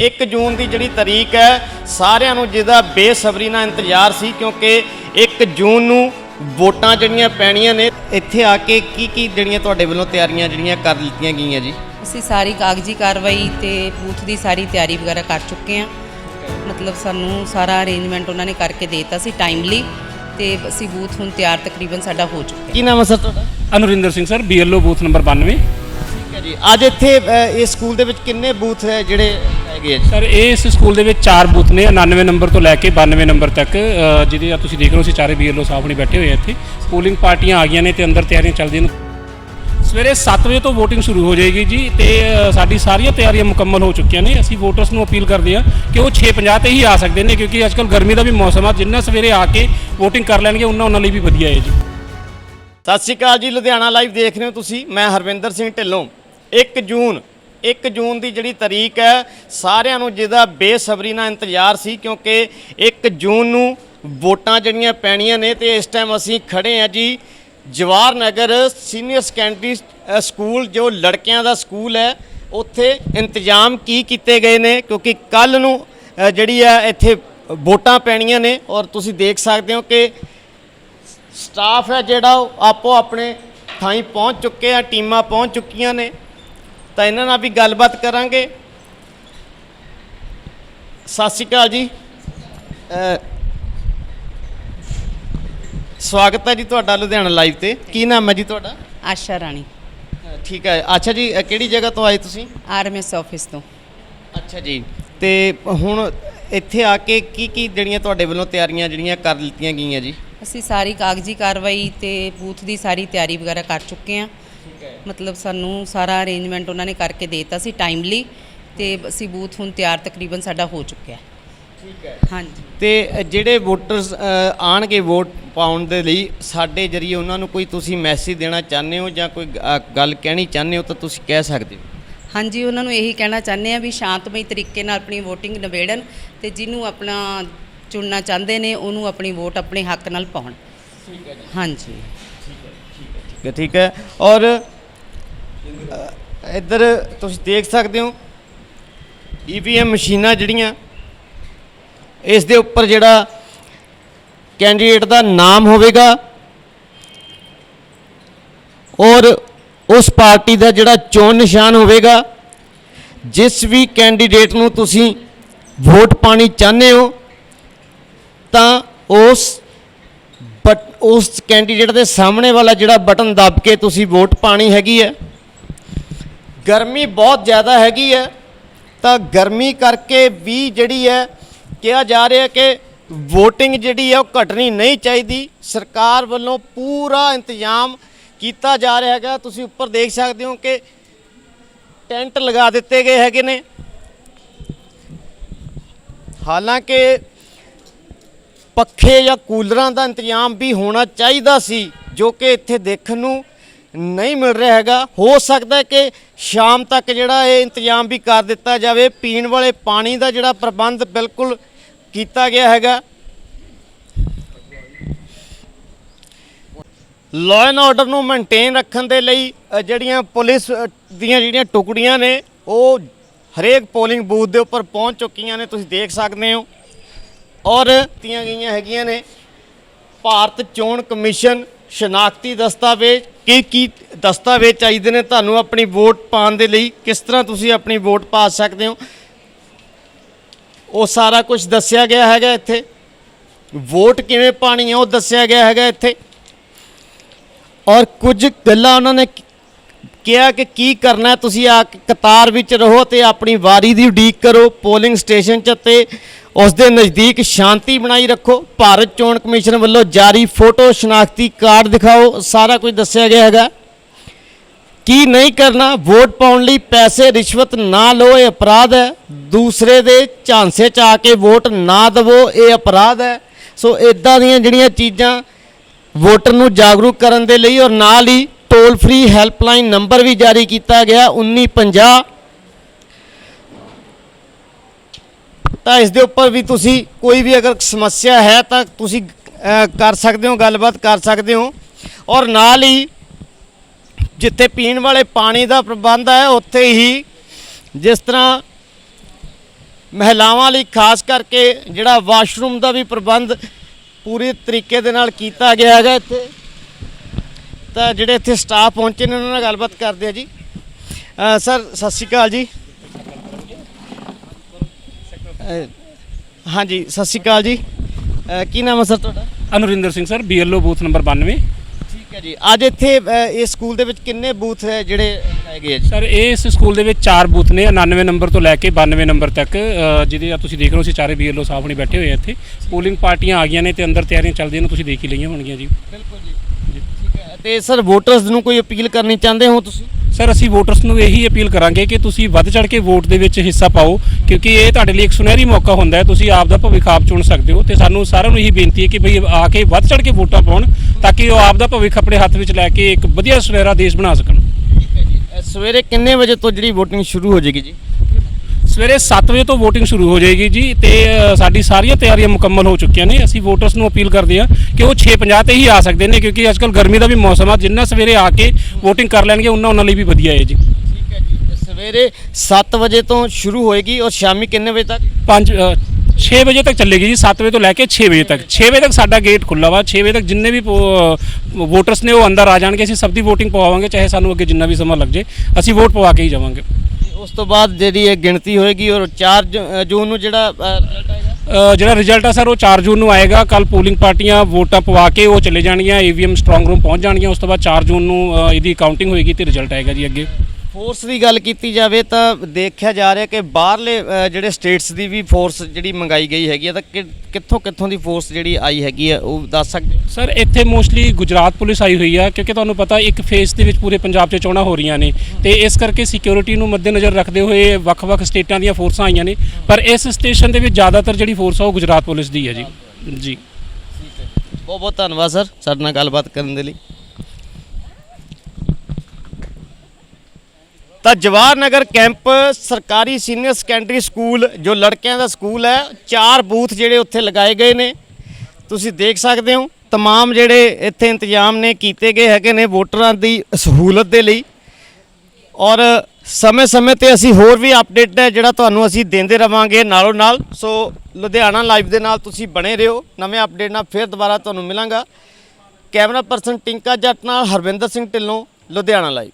1 ਜੂਨ ਦੀ ਜਿਹੜੀ ਤਾਰੀਖ ਹੈ ਸਾਰਿਆਂ ਨੂੰ ਜਿਹਦਾ ਬੇਸਬਰੀ ਨਾਲ ਇੰਤਜ਼ਾਰ ਸੀ ਕਿਉਂਕਿ 1 ਜੂਨ ਨੂੰ ਵੋਟਾਂ ਜਿਹੜੀਆਂ ਪੈਣੀਆਂ ਨੇ ਇੱਥੇ ਆ ਕੇ ਕੀ ਕੀ ਜਿਹੜੀਆਂ ਤੁਹਾਡੇ ਵੱਲੋਂ ਤਿਆਰੀਆਂ ਜਿਹੜੀਆਂ ਕਰ ਲਿੱਤੀਆਂ ਗਈਆਂ ਜੀ? ਅਸੀਂ ਸਾਰੀ ਕਾਗਜ਼ੀ ਕਾਰਵਾਈ ਤੇ ਬੂਥ ਦੀ ਸਾਰੀ ਤਿਆਰੀ ਵਗੈਰਾ ਕਰ ਚੁੱਕੇ ਹਾਂ। ਮਤਲਬ ਸਾਨੂੰ ਸਾਰਾ ਅਰੇਂਜਮੈਂਟ ਉਹਨਾਂ ਨੇ ਕਰਕੇ ਦੇ ਦਿੱਤਾ ਸੀ ਟਾਈਮਲੀ ਤੇ ਅਸੀਂ ਬੂਥ ਹੁਣ ਤਿਆਰ ਤਕਰੀਬਨ ਸਾਡਾ ਹੋ ਚੁੱਕਿਆ। ਕੀ ਨਾਮ ਹੈ ਸਰ ਤੁਹਾਡਾ? Anurinder Singh sir BLO booth number 92 ਠੀਕ ਹੈ ਜੀ। ਅੱਜ ਇੱਥੇ ਇਸ ਸਕੂਲ ਦੇ ਵਿੱਚ ਕਿੰਨੇ ਬੂਥ ਹੈ ਜਿਹੜੇ ਹੈਗੇ ਆ ਜੀ। ਸਰ ਇਸ ਸਕੂਲ ਦੇ ਵਿੱਚ ਚਾਰ ਬੂਥ ਨੇ 99 ਨੰਬਰ ਤੋਂ ਲੈ ਕੇ 92 ਨੰਬਰ ਤੱਕ ਅ, ਜਿਹਦੇ ਆ ਤੁਸੀਂ ਦੇਖ ਰਹੇ ਹੋ ਅਸੀਂ ਚਾਰੇ ਬੀਐਲਓ ਸਾਹਿਬ ਨੇ ਬੈਠੇ ਹੋਏ ਆ ਇੱਥੇ। ਪੋਲਿੰਗ ਪਾਰਟੀਆਂ ਆ ਗਈਆਂ ਨੇ ਤੇ ਅੰਦਰ ਤਿਆਰੀਆਂ ਚੱਲਦੀਆਂ ਨੇ। ਸਵੇਰੇ 7 ਵਜੇ ਤੋਂ VOTING ਸ਼ੁਰੂ ਹੋ ਜਾਏਗੀ ਜੀ ਤੇ ਅ, ਸਾਡੀ ਸਾਰੀਆਂ ਤਿਆਰੀਆਂ ਮੁਕੰਮਲ ਹੋ ਚੁੱਕੀਆਂ ਨੇ। ਅਸੀਂ ਵੋਟਰਸ ਨੂੰ ਅਪੀਲ ਕਰਦੇ ਹਾਂ ਕਿ ਉਹ 6:50 ਤੇ ਹੀ ਆ ਸਕਦੇ ਨੇ ਕਿਉਂਕਿ ਅੱਜਕੱਲ ਗਰਮੀ ਦਾ ਵੀ ਮੌਸਮ ਆ। ਜਿੰਨਾ ਸਵੇਰੇ ਆ ਕੇ VOTING ਕਰ ਲੈਣਗੇ ਉਹਨਾਂ ਉਹਨਾਂ ਲਈ ਵੀ ਵਧੀਆ ਹੈ ਜੀ। ਸਤਿ ਸ਼੍ਰੀ ਅਕਾਲ ਜੀ ਲੁਧਿਆਣਾ ਲਾਈਵ ਦੇਖ ਰਹੇ ਹੋ ਤੁਸੀਂ। ਮੈਂ ਹਰਵਿੰਦਰ ਸਿੰਘ ਢਿੱਲੋਂ। 1 ਜੂਨ 1 ਜੂਨ ਦੀ ਜਿਹੜੀ ਤਾਰੀਖ ਹੈ, ਸਾਰਿਆਂ ਨੂੰ ਜਿਹਦਾ ਬੇਸਬਰੀ ਨਾਲ ਇੰਤਜ਼ਾਰ ਸੀ ਕਿਉਂਕਿ 1 ਜੂਨ ਨੂੰ ਵੋਟਾਂ ਜਿਹੜੀਆਂ ਪੈਣੀਆਂ ਨੇ ਤੇ ਇਸ ਟਾਈਮ ਅਸੀਂ ਖੜੇ ਆ ਜੀ Jawahar Nagar senior secondary school ਜੋ ਲੜਕਿਆਂ ਦਾ ਸਕੂਲ ਹੈ, ਉੱਥੇ ਇੰਤਜ਼ਾਮ ਕੀ ਕੀਤੇ ਗਏ ਨੇ? ਕਿਉਂਕਿ ਕੱਲ ਨੂੰ ਜਿਹੜੀ ਹੈ, ਇੱਥੇ ਵੋਟਾਂ ਪੈਣੀਆਂ ਨੇ ਔਰ ਤੁਸੀਂ ਦੇਖ ਸਕਦੇ ਹੋ ਕਿ ਸਟਾਫ ਹੈ ਜਿਹੜਾ, ਉਹ ਆਪੋ ਆਪਣੇ ਥਾਈਂ ਪਹੁੰਚ ਚੁੱਕੇ ਆ, ਟੀਮਾਂ ਪਹੁੰਚ ਚੁੱਕੀਆਂ ਨੇ। ਤਾਂ ਇਹਨਾਂ ਨਾਲ ਵੀ ਗੱਲਬਾਤ ਕਰਾਂਗੇ। ਸਤਿ ਸ਼੍ਰੀ ਅਕਾਲ ਜੀ। ਸਵਾਗਤ ਹੈ ਜੀ ਤੁਹਾਡਾ ਲੁਧਿਆਣਾ ਲਾਈਵ ਤੇ। ਕੀ ਨਾਮ ਹੈ ਜੀ ਤੁਹਾਡਾ? ਆਸ਼ਾ ਰਾਣੀ। ਠੀਕ ਹੈ। ਅੱਛਾ ਜੀ ਕਿਹੜੀ ਜਗ੍ਹਾ ਤੋਂ ਆਏ ਤੁਸੀਂ? ਆਰਐਮਐਸ ਆਫਿਸ ਤੋਂ। ਅੱਛਾ ਜੀ। ਤੇ ਹੁਣ ਇੱਥੇ ਆ ਕੇ ਕੀ ਕੀ ਜਿਹੜੀਆਂ ਤੁਹਾਡੇ ਵੱਲੋਂ ਤਿਆਰੀਆਂ ਜਿਹੜੀਆਂ ਕਰ ਲਿੱਤੀਆਂ ਗਈਆਂ ਜੀ? ਅਸੀਂ ਸਾਰੀ ਕਾਗਜ਼ੀ ਕਾਰਵਾਈ ਤੇ ਬੂਥ ਦੀ ਸਾਰੀ ਤਿਆਰੀ ਵਗੈਰਾ ਕਰ ਚੁੱਕੇ ਹਾਂ। ਮਤਲਬ ਸਾਨੂੰ ਸਾਰਾ ਅਰੇਂਜਮੈਂਟ ਉਹਨਾਂ ਨੇ ਕਰਕੇ ਦੇ ਦਿੱਤਾ ਸੀ ਟਾਈਮਲੀ ਤੇ ਅਸੀਂ ਬੂਥ ਹੁਣ ਤਿਆਰ ਤਕਰੀਬਨ ਸਾਡਾ ਹੋ ਚੁੱਕਿਆ ਠੀਕ ਹੈ। ਹਾਂਜੀ। ਤੇ ਜਿਹੜੇ ਵੋਟਰਸ ਆਣਗੇ ਵੋਟ ਪਾਉਣ ਦੇ ਲਈ ਸਾਡੇ ਜਰੀਏ ਉਹਨਾਂ ਨੂੰ ਕੋਈ ਤੁਸੀਂ ਮੈਸੇਜ ਦੇਣਾ ਚਾਹੁੰਦੇ ਹੋ ਜਾਂ ਕੋਈ ਗੱਲ ਕਹਿਣੀ ਚਾਹੁੰਦੇ ਹੋ ਤਾਂ ਤੁਸੀਂ ਕਹਿ ਸਕਦੇ ਹੋ? ਹਾਂਜੀ ਉਹਨਾਂ ਨੂੰ ਇਹੀ ਕਹਿਣਾ ਚਾਹੁੰਦੇ ਆ ਵੀ ਸ਼ਾਂਤਮਈ ਤਰੀਕੇ ਨਾਲ ਆਪਣੀ VOTING ਨਿਬੇੜਨ ਤੇ ਜਿਹਨੂੰ ਆਪਣਾ ਚੁਣਨਾ ਚਾਹੁੰਦੇ ਨੇ ਉਹਨੂੰ ਆਪਣੀ ਵੋਟ ਆਪਣੇ ਹੱਕ ਨਾਲ ਪਾਉਣ। ਠੀਕ ਹੈ ਜੀ। ਹਾਂਜੀ। ਠੀਕ ਹੈ ਠੀਕ ਹੈ ਔਰ ਅ, ਇੱਧਰ ਤੁਸੀਂ ਦੇਖ ਸਕਦੇ ਹੋ ਈਵੀਐਮ ਮਸ਼ੀਨਾਂ ਜਿਹੜੀਆਂ, ਇਸ ਦੇ ਉੱਪਰ ਜਿਹੜਾ ਕੈਂਡੀਡੇਟ ਦਾ ਨਾਮ ਹੋਵੇਗਾ ਔਰ ਉਸ ਪਾਰਟੀ ਦਾ ਜਿਹੜਾ ਚੋਣ ਨਿਸ਼ਾਨ ਹੋਵੇਗਾ, ਜਿਸ ਵੀ ਕੈਂਡੀਡੇਟ ਨੂੰ ਤੁਸੀਂ ਵੋਟ ਪਾਣੀ ਚਾਹੁੰਦੇ ਹੋ, ਤਾਂ ਉਸ ਬਟ, ਉਸ ਕੈਂਡੀਡੇਟ ਦੇ ਸਾਹਮਣੇ ਵਾਲਾ ਜਿਹੜਾ ਬਟਨ ਦੱਬ ਕੇ ਤੁਸੀਂ ਵੋਟ ਪਾਣੀ ਹੈਗੀ ਹੈ। ਗਰਮੀ ਬਹੁਤ ਜ਼ਿਆਦਾ ਹੈਗੀ ਹੈ, ਤਾਂ ਗਰਮੀ ਕਰਕੇ ਵੀ ਜਿਹੜੀ ਹੈ, ਕਿਹਾ ਜਾ ਰਿਹਾ ਕਿ VOTING ਜਿਹੜੀ ਹੈ ਉਹ ਘਟਣੀ ਨਹੀਂ ਚਾਹੀਦੀ। ਸਰਕਾਰ ਵੱਲੋਂ ਪੂਰਾ ਇੰਤਜ਼ਾਮ ਕੀਤਾ ਜਾ ਰਿਹਾ ਹੈਗਾ। ਤੁਸੀਂ ਉੱਪਰ ਦੇਖ ਸਕਦੇ ਹੋ ਕਿ ਟੈਂਟ ਲਗਾ ਦਿੱਤੇ ਗਏ ਹੈਗੇ ਨੇ। ਹਾਲਾਂਕਿ ਪੱਖੇ ਜਾਂ ਕੂਲਰਾਂ ਦਾ ਇੰਤਜ਼ਾਮ ਵੀ ਹੋਣਾ ਚਾਹੀਦਾ ਸੀ, ਜੋ ਕਿ ਇੱਥੇ ਦੇਖਣ ਨੂੰ ਨਹੀਂ ਮਿਲ ਰਿਹਾ ਹੈਗਾ। ਹੋ ਸਕਦਾ ਕਿ ਸ਼ਾਮ ਤੱਕ ਜਿਹੜਾ ਇਹ ਇੰਤਜ਼ਾਮ ਵੀ ਕਰ ਦਿੱਤਾ ਜਾਵੇ। ਪੀਣ ਵਾਲੇ ਪਾਣੀ ਦਾ ਜਿਹੜਾ ਪ੍ਰਬੰਧ ਬਿਲਕੁਲ ਕੀਤਾ ਗਿਆ ਹੈਗਾ। ਲਾਅ ਐਂਡ ਆਰਡਰ ਨੂੰ ਮੇਨਟੇਨ ਰੱਖਣ ਦੇ ਲਈ ਜਿਹੜੀਆਂ ਪੁਲਿਸ ਦੀਆਂ ਜਿਹੜੀਆਂ ਟੁਕੜੀਆਂ ਨੇ, ਉਹ ਹਰੇਕ ਪੋਲਿੰਗ ਬੂਥ ਦੇ ਉੱਪਰ ਪਹੁੰਚ ਚੁੱਕੀਆਂ ਨੇ। ਤੁਸੀਂ ਦੇਖ ਸਕਦੇ ਹੋ। ਔਰ ਤੀਆਂ ਗਈਆਂ ਹੈਗੀਆਂ ਨੇ। ਭਾਰਤ ਚੋਣ ਕਮਿਸ਼ਨ ਸ਼ਨਾਖਤੀ ਦਸਤਾਵੇਜ਼, ਕੀ ਕੀ ਦਸਤਾਵੇਜ਼ ਚਾਹੀਦੇ ਨੇ? ਤੁਹਾਨੂੰ ਆਪਣੀ ਵੋਟ ਪਾਉਣ ਦੇ ਲਈ ਕਿਸ ਤਰ੍ਹਾਂ ਤੁਸੀਂ ਆਪਣੀ ਵੋਟ ਪਾ ਸਕਦੇ ਹੋ? ਉਹ ਸਾਰਾ ਕੁਝ ਦੱਸਿਆ ਗਿਆ ਹੈਗਾ ਇੱਥੇ। ਵੋਟ ਕਿਵੇਂ ਪਾਣੀ ਹੈ ਉਹ ਦੱਸਿਆ ਗਿਆ ਹੈਗਾ ਇੱਥੇ। ਔਰ ਕੁਝ ਗੱਲਾਂ ਉਹਨਾਂ ਨੇ ਕਿਹਾ ਕਿ ਕੀ ਕਰਨਾ ਤੁਸੀਂ ਆ ਕੇ, ਕਤਾਰ ਵਿੱਚ ਰਹੋ ਤੇ ਆਪਣੀ ਵਾਰੀ ਦੀ ਉਡੀਕ ਕਰੋ, ਪੋਲਿੰਗ ਸਟੇਸ਼ਨ 'ਚ ਤੇ ਉਸ ਦੇ ਨਜ਼ਦੀਕ ਸ਼ਾਂਤੀ ਬਣਾਈ ਰੱਖੋ। ਭਾਰਤ ਚੋਣ ਕਮਿਸ਼ਨ ਵੱਲੋਂ ਜਾਰੀ ਫੋਟੋ ਸ਼ਨਾਖਤੀ ਕਾਰਡ ਦਿਖਾਓ, ਸਾਰਾ ਕੁਝ ਦੱਸਿਆ ਗਿਆ ਹੈਗਾ। ਕੀ ਨਹੀਂ ਕਰਨਾ, ਵੋਟ ਪਾਉਣ ਲਈ ਪੈਸੇ ਰਿਸ਼ਵਤ ਨਾ ਲਓ, ਇਹ ਅਪਰਾਧ ਹੈ। ਦੂਸਰੇ ਦੇ ਝਾਂਸੇ 'ਚ ਆ ਕੇ ਵੋਟ ਨਾ ਦਵੋ, ਇਹ ਅਪਰਾਧ ਹੈ। ਸੋ ਇਦਾਂ ਦੀਆਂ ਜਿਹੜੀਆਂ ਚੀਜ਼ਾਂ ਵੋਟਰ ਨੂੰ ਜਾਗਰੂਕ ਕਰਨ ਦੇ ਲਈ ਔਰ ਨਾਲ ਹੀ ਟੋਲ ਫ੍ਰੀ ਹੈਲਪਲਾਈਨ ਨੰਬਰ ਵੀ ਜਾਰੀ ਕੀਤਾ ਗਿਆ 1950 ਤਾਂ ਇਸ ਦੇ ਉੱਪਰ ਵੀ ਤੁਸੀਂ ਕੋਈ ਵੀ ਅਗਰ ਸਮੱਸਿਆ ਹੈ ਤਾਂ ਤੁਸੀਂ ਕਰ ਸਕਦੇ ਹੋ, ਗੱਲਬਾਤ ਕਰ ਸਕਦੇ ਹੋ। ਔਰ ਨਾਲ ਹੀ ਜਿੱਥੇ ਪੀਣ ਵਾਲੇ ਪਾਣੀ ਦਾ ਪ੍ਰਬੰਧ ਹੈ, ਉੱਥੇ ਹੀ ਜਿਸ ਤਰ੍ਹਾਂ ਮਹਿਲਾਵਾਂ ਲਈ ਖਾਸ ਕਰਕੇ ਜਿਹੜਾ ਵਾਸ਼ਰੂਮ ਦਾ ਵੀ ਪ੍ਰਬੰਧ ਪੂਰੇ ਤਰੀਕੇ ਦੇ ਨਾਲ ਕੀਤਾ ਗਿਆ ਹੈਗਾ ਇੱਥੇ। ਤਾਂ ਜਿਹੜੇ ਇੱਥੇ ਸਟਾਫ ਪਹੁੰਚੇ ਨੇ ਉਹਨਾਂ ਨਾਲ ਗੱਲਬਾਤ ਕਰਦੇ ਆ ਜੀ। ਸਰ ਸਤਿ ਸ਼੍ਰੀ ਅਕਾਲ ਜੀ। ਹਾਂਜੀ ਸਤਿ ਸ਼੍ਰੀ ਅਕਾਲ ਜੀ। ਕੀ ਨਾਮ ਹੈ ਸਰ ਤੁਹਾਡਾ? Anurinder Singh sir BLO booth number 92 ਠੀਕ ਹੈ ਜੀ। ਅੱਜ ਇੱਥੇ ਇਸ ਸਕੂਲ ਦੇ ਵਿੱਚ ਕਿੰਨੇ ਬੂਥ ਹੈ ਜਿਹੜੇ ਹੈਗੇ ਆ ਜੀ? ਸਰ ਇਸ ਸਕੂਲ ਦੇ ਵਿੱਚ ਚਾਰ ਬੂਥ ਨੇ 99 ਨੰਬਰ ਤੋਂ ਲੈ ਕੇ 92 ਨੰਬਰ ਤੱਕ। ਜਿਹਦੇ ਆ ਤੁਸੀਂ ਦੇਖ ਰਹੇ ਹੋ ਅਸੀਂ ਚਾਰੇ ਬੀਐਲਓ ਸਾਹਿਬ ਨੇ ਬੈਠੇ ਹੋਏ ਆ ਇੱਥੇ। ਪੋਲਿੰਗ ਪਾਰਟੀਆਂ ਆ ਗਈਆਂ ਨੇ ਤੇ ਅੰਦਰ ਤਿਆਰੀਆਂ ਚੱਲਦੀਆਂ ਨੇ ਤੁਸੀਂ ਦੇਖ ਹੀ ਲਈਆਂ ਹੋਣਗੀਆਂ ਜੀ। ਬਿਲਕੁਲ ਜੀ। ਤੇ ਸਰ ਵੋਟਰਸ ਨੂੰ ਕੋਈ ਅਪੀਲ ਕਰਨੀ ਚਾਹੁੰਦੇ ਹੋ ਤੁਸੀਂ? ਸਰ ਅਸੀਂ ਵੋਟਰਸ ਨੂੰ ਇਹੀ ਅਪੀਲ ਕਰਾਂਗੇ ਕਿ ਤੁਸੀਂ ਵੱਧ ਚੜ ਕੇ ਵੋਟ ਦੇ ਵਿੱਚ ਹਿੱਸਾ ਪਾਓ ਕਿਉਂਕਿ ਇਹ ਤੁਹਾਡੇ ਲਈ ਇੱਕ ਸੁਨਹਿਰੀ ਮੌਕਾ ਹੁੰਦਾ ਹੈ। ਤੁਸੀਂ ਆਪ ਦਾ ਭਵਿੱਖ ਆਪ ਚੁਣ ਸਕਦੇ ਹੋ ਤੇ ਸਾਨੂੰ ਸਾਰਿਆਂ ਨੂੰ ਇਹੀ ਬੇਨਤੀ ਹੈ ਕਿ ਭਈ ਆ ਕੇ ਵੱਧ ਚੜ ਕੇ ਵੋਟਾਂ ਪਾਉਣ ਤਾਂ ਕਿ ਉਹ ਆਪ ਦਾ ਭਵਿੱਖ ਆਪਣੇ ਹੱਥ ਵਿੱਚ ਲੈ ਕੇ ਇੱਕ ਵਧੀਆ ਸੁਨਹਿਰਾ ਦੇਸ਼ ਬਣਾ ਸਕਣ। ਠੀਕ ਹੈ ਜੀ। ਸਵੇਰੇ ਕਿੰਨੇ ਵਜੇ ਤੋਂ ਜਿਹੜੀ VOTING ਸ਼ੁਰੂ ਹੋ ਜਾਏਗੀ ਜੀ? ਸਵੇਰੇ 7 ਵਜੇ ਤੋਂ VOTING ਸ਼ੁਰੂ ਹੋ ਜਾਏਗੀ ਜੀ ਤੇ ਅ, ਸਾਡੀ ਸਾਰੀਆਂ ਤਿਆਰੀਆਂ ਮੁਕੰਮਲ ਹੋ ਚੁੱਕੀਆਂ ਨੇ। ਅਸੀਂ ਵੋਟਰਸ ਨੂੰ ਅਪੀਲ ਕਰਦੇ ਹਾਂ ਕਿ ਉਹ 6:50 ਤੇ ਹੀ ਆ ਸਕਦੇ ਨੇ ਕਿਉਂਕਿ ਅੱਜਕੱਲ ਗਰਮੀ ਦਾ ਵੀ ਮੌਸਮ ਆ। ਜਿੰਨਾ ਸਵੇਰੇ ਆ ਕੇ VOTING ਕਰ ਲੈਣਗੇ ਉਹਨਾਂ ਉਹਨਾਂ ਲਈ ਵੀ ਵਧੀਆ ਹੈ ਜੀ। ਠੀਕ ਹੈ ਜੀ। ਤੇ ਸਵੇਰੇ 7 ਵਜੇ ਤੋਂ ਸ਼ੁਰੂ ਹੋਏਗੀ ਔਰ ਸ਼ਾਮੀ ਕਿੰਨੇ ਵਜੇ ਤੱਕ? 5 6 ਵਜੇ ਤੱਕ ਚੱਲੇਗੀ ਜੀ। 7 ਵਜੇ ਤੋਂ ਲੈ ਕੇ 6 ਵਜੇ ਤੱਕ। 6 ਵਜੇ ਤੱਕ ਸਾਡਾ ਗੇਟ ਖੁੱਲਾ ਵਾ। 6 ਵਜੇ ਤੱਕ ਜਿੰਨੇ ਵੀ ਵੋਟਰਸ ਨੇ ਉਹ ਅੰਦਰ ਆ ਜਾਣਗੇ। ਅਸੀਂ ਸਭ ਦੀ VOTING ਪਵਾਵਾਂਗੇ ਚਾਹੇ ਸਾਨੂੰ ਅੱਗੇ ਜਿੰਨਾ ਵੀ ਸਮਾਂ ਲੱਗ ਜੇ ਅਸੀਂ ਵੋਟ ਪਵਾ ਕੇ ਹੀ ਜਾਵਾਂਗੇ। ਤੇ ਉਸ ਤੋਂ ਬਾਅਦ ਜਿਹੜੀ ਇਹ ਗਿਣਤੀ ਹੋਏਗੀ ਔਰ 4 ਜ- ਜੂਨ ਨੂੰ ਜਿਹੜਾ ਅ, ਰਿਜ਼ਲਟ ਆਏਗਾ? ਅ, ਜਿਹੜਾ ਰਿਜ਼ਲਟ ਆ ਸਰ ਉਹ 4 ਜੂਨ ਨੂੰ ਆਏਗਾ। ਕੱਲ ਪੋਲਿੰਗ ਪਾਰਟੀਆਂ ਵੋਟਾਂ ਪਵਾ ਕੇ ਉਹ ਚਲੇ ਜਾਣਗੀਆਂ ਈਵੀਐਮ ਸਟਰੋਂਗ ਰੂਮ ਪਹੁੰਚ ਜਾਣਗੀਆਂ ਉਸ ਤੋਂ ਬਾਅਦ 4 ਜੂਨ ਨੂੰ ਅ, ਇਹਦੀ ਕਾਊਂਟਿੰਗ ਹੋਏਗੀ ਤੇ ਰਿਜ਼ਲਟ ਆਏਗਾ ਜੀ ਅੱਗੇ। ਫੋਰਸ ਦੀ ਗੱਲ ਕੀਤੀ ਜਾਵੇ ਤਾਂ ਦੇਖਿਆ ਜਾ ਰਿਹਾ ਕਿ ਬਾਹਰਲੇ ਜਿਹੜੇ ਸਟੇਟਸ ਦੀ ਵੀ ਫੋਰਸ ਜਿਹੜੀ ਮੰਗਾਈ ਗਈ ਹੈਗੀ ਆ ਤਾਂ ਕਿੱਥੋਂ ਕਿੱਥੋਂ ਦੀ ਫੋਰਸ ਜਿਹੜੀ ਆਈ ਹੈਗੀ ਆ ਉਹ ਦੱਸ ਸਕਦੇ? ਸਰ ਇੱਥੇ ਮੋਸਟਲੀ ਗੁਜਰਾਤ ਪੁਲਿਸ ਆਈ ਹੋਈ ਆ ਕਿਉਂਕਿ ਤੁਹਾਨੂੰ ਪਤਾ ਇੱਕ ਫੇਸ ਦੇ ਵਿੱਚ ਪੂਰੇ ਪੰਜਾਬ 'ਚ ਚੋਣਾਂ ਹੋ ਰਹੀਆਂ ਨੇ। ਤੇ ਇਸ ਕਰਕੇ ਸਿਕਿਉਰਿਟੀ ਨੂੰ ਮੱਦੇਨਜ਼ਰ ਰੱਖਦੇ ਹੋਏ ਵੱਖ-ਵੱਖ ਸਟੇਟਾਂ ਦੀਆਂ ਫੋਰਸਾਂ ਆਈਆਂ ਨੇ। ਪਰ ਇਸ ਸਟੇਸ਼ਨ ਦੇ ਵਿੱਚ ਜ਼ਿਆਦਾਤਰ ਜਿਹੜੀ ਫੋਰਸ ਆ ਉਹ ਗੁਜਰਾਤ ਪੁਲਿਸ ਦੀ ਹੈ ਜੀ। ਜੀ। ਬਹੁਤ ਬਹੁਤ ਧੰਨਵਾਦ ਸਰ ਸਾਡੇ ਨਾਲ ਗੱਲਬਾਤ ਕਰਨ ਦੇ ਲਈ। ਤਾਂ ਜਵਾਹਰ ਨਗਰ ਕੈਂਪ ਸਰਕਾਰੀ ਸੀਨੀਅਰ ਸੈਕੰਡਰੀ ਸਕੂਲ ਜੋ ਲੜਕਿਆਂ ਦਾ ਸਕੂਲ ਹੈ ਚਾਰ ਬੂਥ ਜਿਹੜੇ ਉੱਥੇ ਲਗਾਏ ਗਏ ਨੇ ਤੁਸੀਂ ਦੇਖ ਸਕਦੇ ਹੋ तमाम ਜਿਹੜੇ ਇੱਥੇ ਇੰਤਜ਼ਾਮ ਨੇ ਕੀਤੇ ਗਏ ਹੈਗੇ ਨੇ ਵੋਟਰਾਂ ਦੀ ਸਹੂਲਤ ਦੇ ਲਈ ਔਰ ਸਮੇਂ-ਸਮੇਂ ਤੇ ਅਸੀਂ ਹੋਰ ਵੀ ਅਪਡੇਟ ਹੈ ਜਿਹੜਾ ਤੁਹਾਨੂੰ ਅਸੀਂ ਦਿੰਦੇ ਰਵਾਂਗੇ ਨਾਲੋਂ ਨਾਲ ਸੋ ਲੁਧਿਆਣਾ ਲਾਈਵ ਦੇ ਨਾਲ ਤੁਸੀਂ ਬਣੇ ਰਹੋ ਨਵੇਂ ਅਪਡੇਟ ਨਾਲ ਫਿਰ ਦੁਬਾਰਾ ਤੁਹਾਨੂੰ ਮਿਲਾਂਗਾ ਕੈਮਰਾ ਪਰਸਨ ਟਿੰਕਾ ਜੱਟ ਨਾਲ ਹਰਵਿੰਦਰ ਸਿੰਘ ਢਿੱਲੋਂ ਲੁਧਿਆਣਾ ਲਾਈਵ